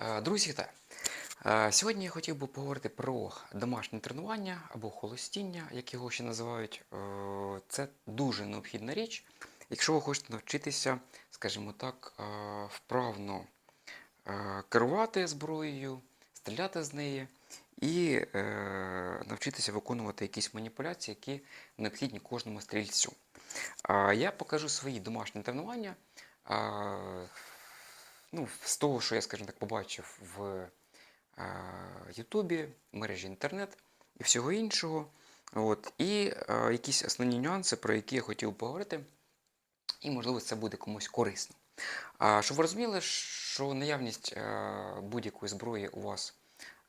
Е, Друзі, вітаю! Е, Сьогодні я хотів би поговорити про домашнє тренування або холостіння, як його ще називають. Е, Це дуже необхідна річ, якщо ви хочете навчитися, скажімо так, вправно керувати зброєю, стріляти з неї і навчитися виконувати якісь маніпуляції, які необхідні кожному стрільцю. Я покажу свої домашні тренування. Ну, з того, що я, скажімо так, побачив в е, Ютубі, мережі інтернет і всього іншого. От, і е, якісь основні нюанси, про які я хотів поговорити, і, можливо, це буде комусь корисно. А, щоб ви розуміли, що наявність е, будь-якої зброї у вас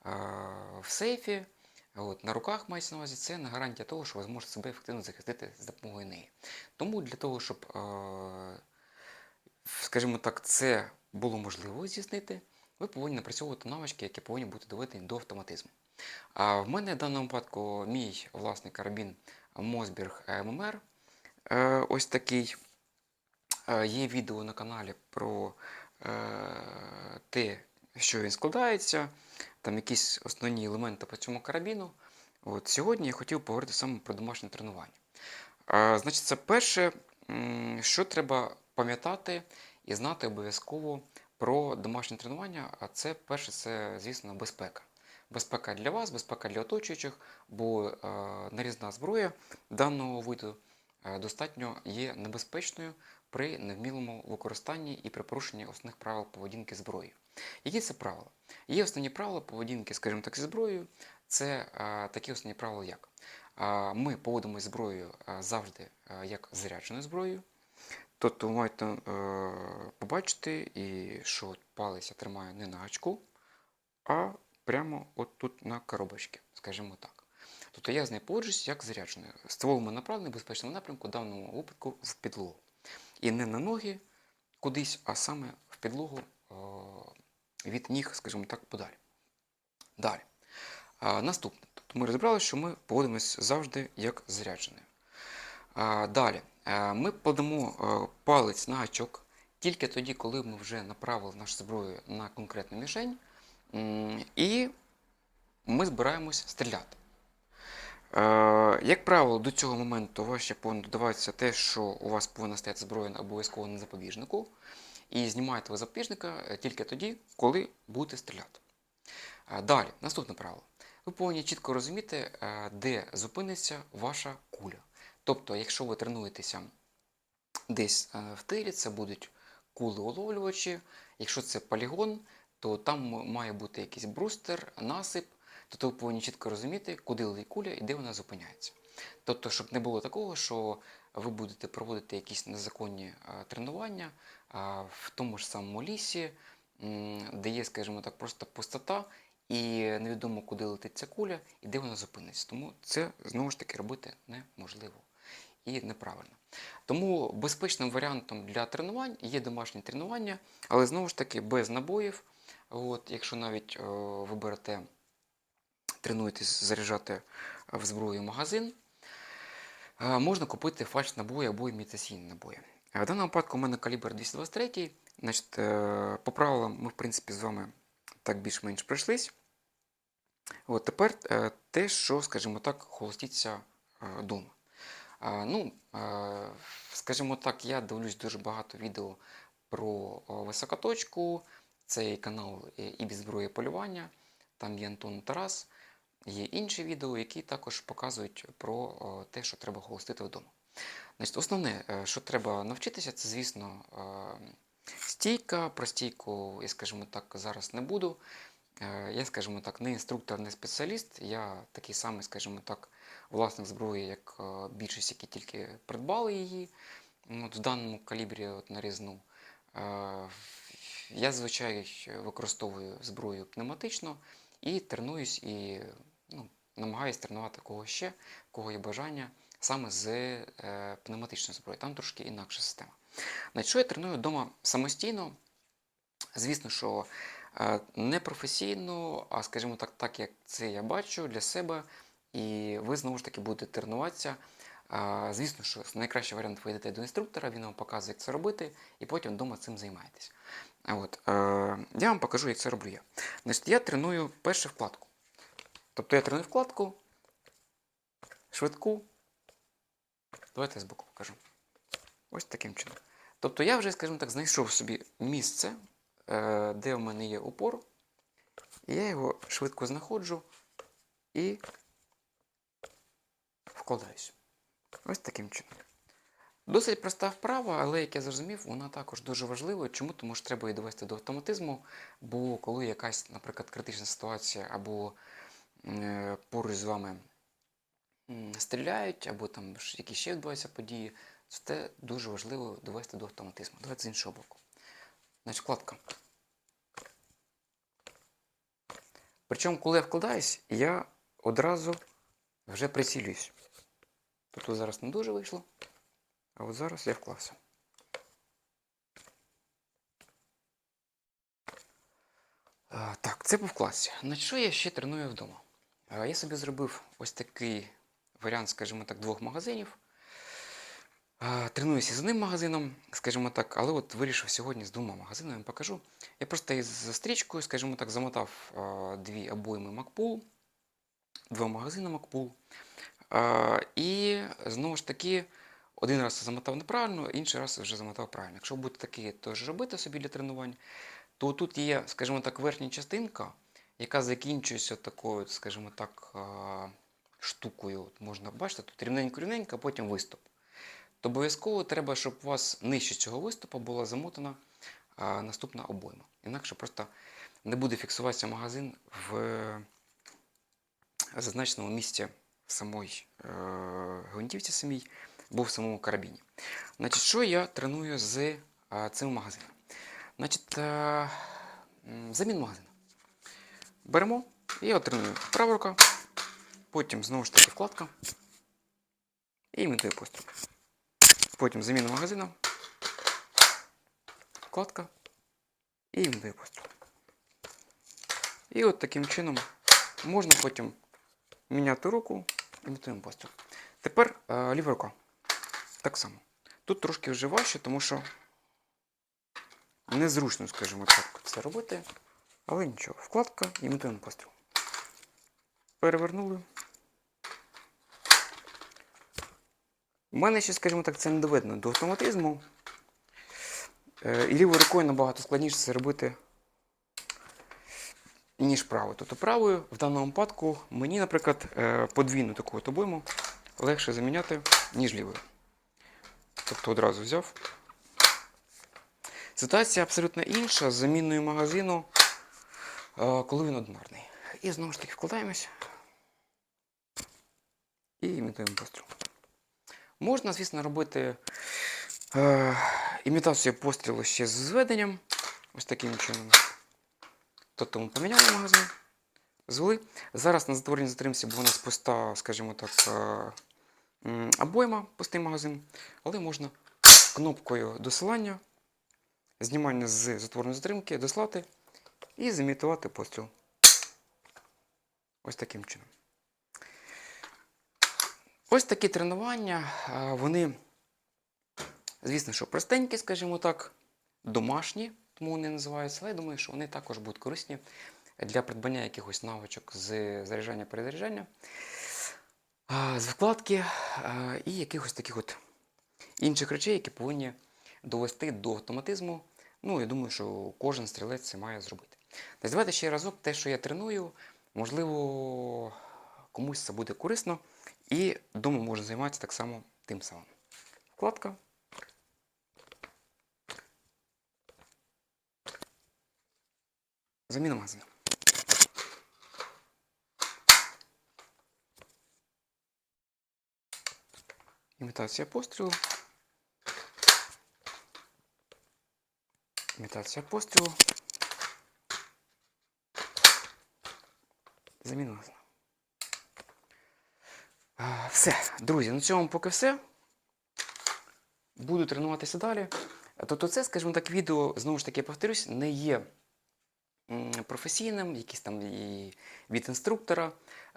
е, в сейфі, от, на руках мається на увазі, це не гарантія того, що ви зможете себе ефективно захистити з допомогою неї. Тому для того, щоб е, скажімо так, це було можливо здійснити, ви повинні напрацьовувати навички, які повинні бути доведені до автоматизму. А в мене в даному випадку мій власний карабін Мосберг ММР. Е, Ось такий. Е, Є відео на каналі про е, те, що він складається, там якісь основні елементи по цьому карабіну. От, сьогодні я хотів поговорити саме про домашнє тренування. Значить, це перше, що треба пам'ятати і знати обов'язково про домашнє тренування. А це перше, це, звісно, безпека. Безпека для вас, безпека для оточуючих, бо е, нарізна зброя даного виду е, достатньо є небезпечною при невмілому використанні і при порушенні основних правил поведінки зброї. Які це правила? Є основні правила поведінки, скажімо так, зі зброєю. Це е, такі основні правила, як Ми поводимося зброєю завжди як зарядженою зброєю. Тобто ви маєте е, побачити, і що от палець я тримаю не на гачку, а прямо от тут на коробочці, скажімо так. Тобто я з нею поводжусь як зарядженою. Ствол ми направлений в безпечному напрямку, в даному випадку в підлогу. І не на ноги кудись, а саме в підлогу е, від ніг, скажімо так, подалі. Далі. А, наступне. Тобто ми розібрали, що ми поводимося завжди як зарядженою. А, далі. А, ми подамо е, палець на гачок тільки тоді, коли ми вже направили нашу зброю на конкретну мішень, і ми збираємось стріляти. Е, Як правило, до цього моменту у вас ще повинно додаватися те, що у вас повинна стояти зброя обов'язково на запобіжнику, і знімаєте ви запобіжника е, тільки тоді, коли будете стріляти. Е, Далі, наступне правило. Ви повинні чітко розуміти, е, де зупиниться ваша куля. Тобто, якщо ви тренуєтеся десь е, в тилі, це будуть кули-уловлювачі. Якщо це полігон, то там має бути якийсь брустер, насип. Тобто ви повинні чітко розуміти, куди летить куля і де вона зупиняється. Тобто, щоб не було такого, що ви будете проводити якісь незаконні е, тренування в тому ж самому лісі, де є, скажімо так, просто пустота, і невідомо, куди летить ця куля і де вона зупиниться. Тому це знову ж таки робити неможливо і неправильно. Тому безпечним варіантом для тренувань є домашні тренування, але знову ж таки без набоїв. От, якщо навіть е, ви тренуєтесь заряджати в зброю магазин, е, можна купити фальш набої або імітаційні набої. В даному випадку у мене калібр 223. Значить, е, по правилам ми, в принципі, з вами так більш-менш пройшлись. От тепер те, що, скажімо так, холостіться вдома. Ну, скажімо так, я дивлюсь дуже багато відео про високоточку. Цей канал і без зброї полювання. Там є Антон Тарас. Є інші відео, які також показують про те, що треба холостити вдома. Значить, основне, е, що треба навчитися, це, звісно, стійка. Про стійку, я, скажімо так, зараз не буду. Е, Я, скажімо так, не інструктор, не спеціаліст. Я такий самий, скажімо так, власник зброї, як е, більшість, які тільки придбали її. Ну, От в даному калібрі от, нарізну. Е, Я зазвичай використовую зброю пневматично і тренуюсь і ну, намагаюсь тренувати кого ще, кого є бажання саме з е, пневматичної зброї. Там трошки інакша система. Значить, що я треную вдома самостійно? Звісно, що е, не професійно, а скажімо так, так як це я бачу для себе, і ви знову ж таки будете тренуватися. Звісно, що найкращий варіант ви йдете до інструктора, він вам показує, як це робити, і потім вдома цим займаєтесь. От, е, я вам покажу, як це роблю я. Значить, я треную першу вкладку. Тобто я треную вкладку, швидку. Давайте я збоку покажу. Ось таким чином. Тобто я вже, скажімо так, знайшов собі місце, е, де в мене є упор. І я його швидко знаходжу і вкладаюсь. Ось таким чином. Досить проста вправа, але як я зрозумів, вона також дуже важлива. Чому? Тому що треба її довести до автоматизму, бо коли якась, наприклад, критична ситуація або е, поруч з вами стріляють, або там якісь ще відбуваються події, це дуже важливо довести до автоматизму. Давайте з іншого боку. Значить, вкладка. Причому, коли я вкладаюсь, я одразу вже прицілююсь. Тобто зараз не дуже вийшло. А от зараз я вклався. Так, це по вкладці. На що я ще треную вдома? Я собі зробив ось такий варіант, скажімо так, двох магазинів. Тренуюся з одним магазином, скажімо так, але от вирішив сьогодні з двома магазинами покажу. Я просто із стрічкою, скажімо так, замотав дві обойми MacPool, два магазини MacPool. І знову ж таки, один раз замотав неправильно, інший раз вже замотав правильно. Якщо будете такі теж робити собі для тренувань, то тут є, скажімо так, верхня частинка, яка закінчується такою, скажімо так, штукою. От можна бачити, тут рівненько-рівненько, а потім виступ. То обов'язково треба, щоб у вас нижче цього виступу була замотана наступна обойма. Інакше просто не буде фіксуватися магазин в зазначеному місці в самій е, гвинтівці самій, або в самому карабіні. Значить, що я треную з а, цим магазином? Значить, е, замін магазину. Беремо і я треную права рука, потім знову ж таки вкладка і імітую постріл. Потім заміна магазину, вкладка і імітую постріл. І от таким чином можна потім міняти руку, імітуємо постріл. Тепер е, ліва рука. Так само. Тут трошки вже важче, тому що незручно, скажімо так, це робити. Але нічого. Вкладка, імітуємо постріл. Перевернули. У мене ще, скажімо так, це не доведено до автоматизму. Е, І лівою рукою набагато складніше це робити, ніж правою. Тобто правою в даному випадку мені, наприклад, е, подвійну таку от обойму легше заміняти, ніж лівою. Тобто одразу взяв. Ситуація абсолютно інша з заміною магазину, е, коли він одинарний. І знову ж таки вкладаємось і імітуємо постріл. Можна, звісно, робити е, імітацію пострілу ще з зведенням. Ось таким чином. Тобто ми поміняли магазин, звели. Зараз на затвореній затримці, бо у нас пуста, скажімо так, е, обойма, пустий магазин. Але можна кнопкою досилання, знімання з затворної затримки, дослати і зімітувати постріл. Ось таким чином. Ось такі тренування, вони, звісно, що простенькі, скажімо так, домашні, тому вони називаються, але я думаю, що вони також будуть корисні для придбання якихось навичок з заряджання перезаряджання, з вкладки і якихось таких от інших речей, які повинні довести до автоматизму. Ну, я думаю, що кожен стрілець це має зробити. Тобто давайте ще разок те, що я треную, можливо, комусь це буде корисно. І вдома можна займатися так само тим самим. Вкладка. Заміна магазину. Імітація пострілу. Імітація пострілу. Заміна магазину. Все, друзі, на цьому поки все. Буду тренуватися далі. Тобто, це, скажімо так, відео, знову ж таки, повторюсь, не є професійним, якийсь там і від інструктора.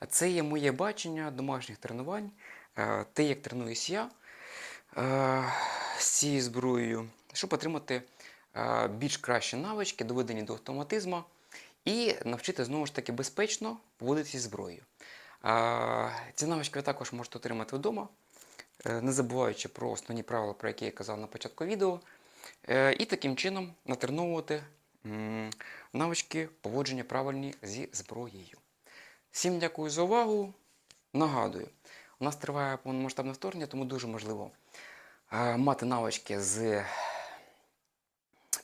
Це є моє бачення домашніх тренувань, е, те, як тренуюсь я е, з цією зброєю, щоб отримати е, більш кращі навички, доведені до автоматизму, і навчити знову ж таки безпечно поводитися зі зброєю. Ці навички ви також можете отримати вдома, не забуваючи про основні правила, про які я казав на початку відео, і таким чином натреновувати навички поводження правильні зі зброєю. Всім дякую за увагу. Нагадую, у нас триває повномасштабне вторгнення, тому дуже можливо е, мати навички з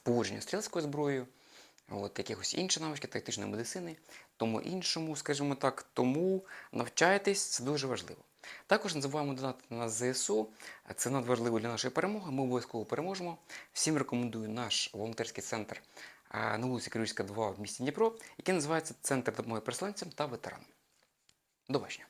поводження стрілецькою зброєю, от, якихось інші навички тактичної медицини, тому іншому, скажімо так, тому навчайтесь, це дуже важливо. Також не забуваємо донатити на ЗСУ, це надважливо для нашої перемоги. Ми обов'язково переможемо. Всім рекомендую наш волонтерський центр на вулиці Кривівська, 2 в місті Дніпро, який називається Центр допомоги переселенцям та ветеранам. До бачення.